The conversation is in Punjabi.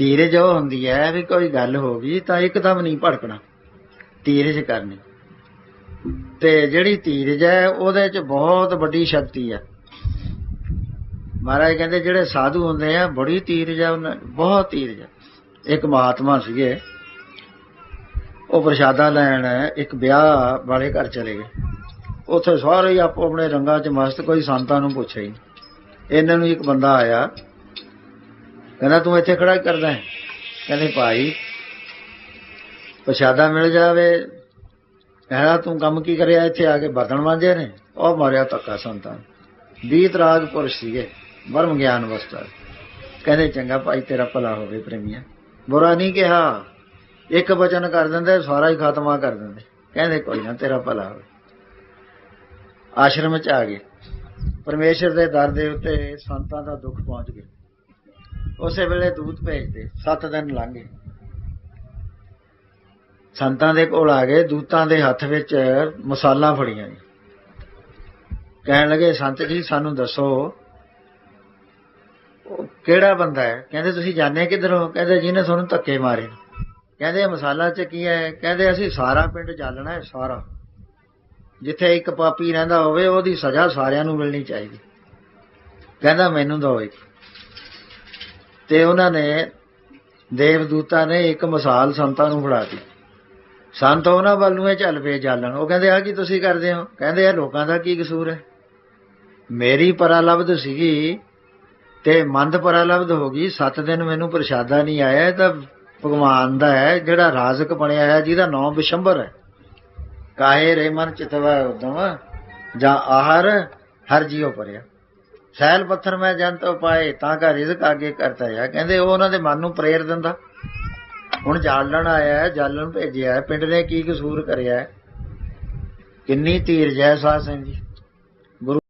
ਧੀਰਜ ਉਹ ਹੁੰਦੀ ਹੈ ਵੀ ਕੋਈ ਗੱਲ ਹੋ ਗਈ ਤਾਂ ਇੱਕਦਮ ਨਹੀਂ ਭੜਕਣਾ ਧੀਰਜ ਕਰਨੀ। ਤੇ ਜਿਹੜੀ ਧੀਰਜ ਹੈ ਉਹਦੇ ਚ ਬਹੁਤ ਵੱਡੀ ਸ਼ਕਤੀ ਹੈ ਮਹਾਰਾਜ ਕਹਿੰਦੇ ਜਿਹੜੇ ਸਾਧੂ ਹੁੰਦੇ ਆ, ਬੜੀ ਧੀਰਜ ਹੈ ਉਹਨਾਂ, ਬਹੁਤ ਧੀਰਜ ਹੈ ਇੱਕ ਮਹਾਤਮਾ ਸੀਗੇ, ਉਹ ਪ੍ਰਸ਼ਾਦਾ ਲੈਣ ਇੱਕ ਵਿਆਹ ਵਾਲੇ ਘਰ ਚਲੇ ਗਏ। ਉੱਥੇ ਸਾਰੇ ਹੀ ਆਪੋ ਆਪਣੇ ਰੰਗਾਂ 'ਚ ਮਸਤ, ਕੋਈ ਸੰਤਾਂ ਨੂੰ ਪੁੱਛਿਆ ਹੀ ਇਹਨਾਂ ਨੂੰ ਇੱਕ ਬੰਦਾ ਆਇਆ ਕਹਿੰਦਾ, ਤੂੰ ਇੱਥੇ ਖੜਾ ਕਰਦਾ ਹੈ? ਕਹਿੰਦੇ, ਭਾਈ, ਪ੍ਰਸ਼ਾਦਾ ਮਿਲ ਜਾਵੇ। ਕਹਿੰਦਾ, ਤੂੰ ਕੰਮ ਕੀ ਕਰਿਆ ਇੱਥੇ? ਆ ਕੇ ਬਰਤਨ ਮਾਂਜੇ ਨੇ? ਉਹ ਮਾਰਿਆ ਧੱਕਾ ਸੰਤਾਂ ਨੇ। ਵੀਤ ਰਾਗ ਪੁਰਸ਼ ਸੀਗੇ ਬਰਮ ਗਿਆਨ ਵਸਤਾ ਕਹਿੰਦੇ, ਚੰਗਾ ਭਾਈ, ਤੇਰਾ ਭਲਾ ਹੋਵੇ ਪ੍ਰੇਮੀਆ। ਬੁਰਾ ਨਹੀਂ ਕਿਹਾ। ਇੱਕ ਵਚਨ ਕਰ ਦਿੰਦੇ, ਸਾਰਾ ਹੀ ਖਾਤਮਾ ਕਰ ਦਿੰਦੇ। ਕਹਿੰਦੇ, ਕੋਈ ਨਾ, ਤੇਰਾ ਭਲਾ ਹੋਵੇ। ਆਸ਼ਰਮ ਚ ਆ ਗਏ। ਪਰਮੇਸ਼ਰ ਦੇ ਦਰ ਦੇ ਉੱਤੇ ਸੰਤਾਂ ਦਾ ਦੁੱਖ ਪਹੁੰਚ ਗਿਆ। ਉਸੇ ਵੇਲੇ ਦੂਤ ਭੇਜਦੇ 7 ਦਿਨ ਲੰਘ ਗਏ। ਸੰਤਾਂ ਦੇ ਕੋਲ ਆ ਗਏ, ਦੂਤਾਂ ਦੇ ਹੱਥ ਵਿੱਚ ਮਸਾਲਾ ਫੜੀਆਂ ਕਹਿਣ ਲੱਗੇ, ਸੰਤ ਜੀ, ਸਾਨੂੰ ਦੱਸੋ, ਉਹ ਕਿਹੜਾ ਬੰਦਾ ਹੈ? ਕਹਿੰਦੇ, ਤੁਸੀਂ ਜਾਣਦੇ ਕਿੱਧਰੋਂ? ਕਹਿੰਦੇ, ਜਿਹਨੇ ਤੁਹਾਨੂੰ ਧੱਕੇ ਮਾਰੇ। ਕਹਿੰਦੇ, ਇਹ ਮਸਾਲਾ ਚ ਕੀ ਹੈ? ਕਹਿੰਦੇ, ਅਸੀਂ ਸਾਰਾ ਪਿੰਡ ਜਾਲਣਾ ਹੈ, ਸਾਰਾ। ਜਿੱਥੇ ਇੱਕ ਪਾਪੀ ਰਹਿੰਦਾ ਹੋਵੇ, ਉਹਦੀ ਸਜ਼ਾ ਸਾਰਿਆਂ ਨੂੰ ਮਿਲਣੀ ਚਾਹੀਦੀ। ਕਹਿੰਦਾ, ਮੈਨੂੰ ਦਿਓ ਇੱਕ। ਤੇ ਉਹਨਾਂ ਨੇ ਦੇਵਦੂਤਾਂ ਨੇ ਇੱਕ ਮਿਸਾਲ ਸੰਤਾਂ ਨੂੰ ਫੜਾਤੀ ਸੰਤ ਉਹਨਾਂ ਵੱਲ ਨੂੰ ਇਹ ਚੱਲ ਪਏ ਜਾਲਣ। ਉਹ ਕਹਿੰਦੇ ਆ ਕੀ ਤੁਸੀਂ ਕਰਦੇ ਹੋ? ਕਹਿੰਦੇ ਆ ਲੋਕਾਂ ਦਾ ਕੀ ਕਸੂਰ ਹੈ? ਮੇਰੀ ਪਰਾਲਬਧ ਸੀਗੀ ਤੇ ਮੰਦ ਪਰਾਲਬਧ ਹੋ ਗਈ। 7 ਦਿਨ ਮੈਨੂੰ ਪ੍ਰਸ਼ਾਦਾ ਨਹੀਂ ਆਇਆ। ਤਾਂ ਭਗਵਾਨ ਦਾ ਹੈ, ਜਿਹੜਾ ਰਾਜ਼ਕ ਬਣਿਆ ਹੈ ਜਿਹਦਾ ਨਾਮ ਵਿਸ਼ੰਬਰ ਹੈ। ਕਾਹੇ ਰੇ ਮਨ ਚਿਤਵਾ ਉਦਮ, ਜਾਂ ਆਹਰ ਹਰ ਜੀਉ ਪਰਿਆ। ਸੈਲ ਪੱਥਰ ਮੈਂ ਜੰਤ ਪਾਏ, ਤਾਂ ਕਾ ਰਿਜ਼ਕ ਆਗੇ ਕਰਤਾ ਹੈ ਕਹਿੰਦੇ ਉਹ ਉਹਨਾਂ ਦੇ ਮਨ ਨੂੰ ਪ੍ਰੇਰ ਦਿੰਦਾ। ਹੁਣ ਜਾਲਣ ਆਇਆ ਹੈ, ਜਾਲਣ ਭੇਜਿਆ ਹੈ। ਪਿੰਡ ਨੇ ਕੀ ਕਸੂਰ ਕਰਿਆ ਕਿੰਨੀ ਧੀਰਜ ਹੈ ਸਾਧ ਸਿੰਘ ਜੀ।